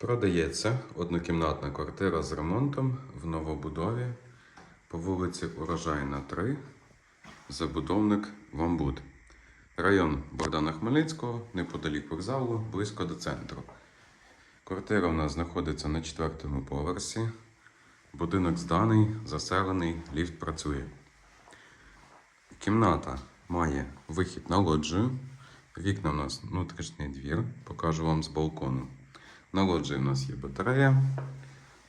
Продається однокімнатна квартира з ремонтом в новобудові по вулиці Урожайна 3, забудовник Вамбуд. Район Богдана Хмельницького, неподалік вокзалу, близько до центру. Квартира у нас знаходиться на четвертому поверсі. Будинок зданий, заселений, ліфт працює. Кімната має вихід на лоджію. Вікна у нас внутрішній двір, покажу вам з балкону. На лоджії у нас є батарея.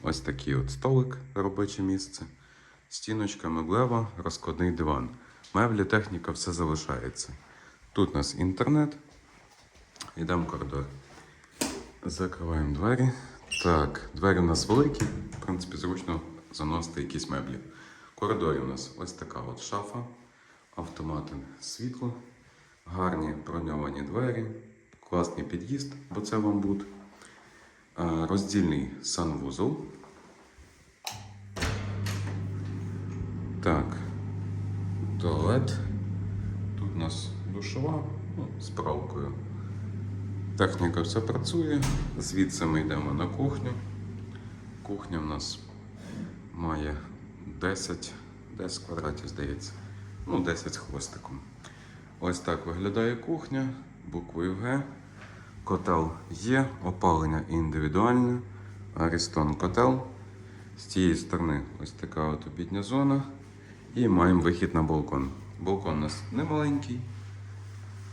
Ось такий от столик, робоче місце. Стіночка меблева, розкладний диван. Меблі, техніка, все залишається. Тут у нас інтернет. Йдемо в коридор. Закриваємо двері. Так, двері у нас великі. В принципі, зручно заносити якісь меблі. В коридорі у нас ось така от шафа, автомати світло, гарні броньовані двері, класний під'їзд, бо це вам буде. Роздільний санвузол. Так, туалет. Тут у нас душова ну, з правкою. Техніка все працює. Звідси ми йдемо на кухню. Кухня в нас має 10, 10 квадратів, здається. Ну, 10 з хвостиком. Ось так виглядає кухня, буквою Г. Котел є, опалення індивідуальне. Арістон котел. З цієї сторони ось така от обідня зона. І маємо вихід на балкон. Балкон у нас не маленький.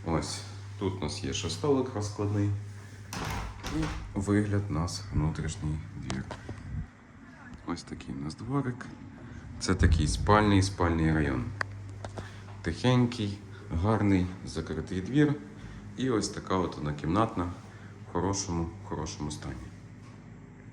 Ось тут у нас є ще столик розкладний. І вигляд у нас внутрішній двір. Ось такий у нас дворик. Це такий спальний спальний район. Тихенький, гарний, закритий двір. І ось така от однокімнатна в хорошому, хорошому стані.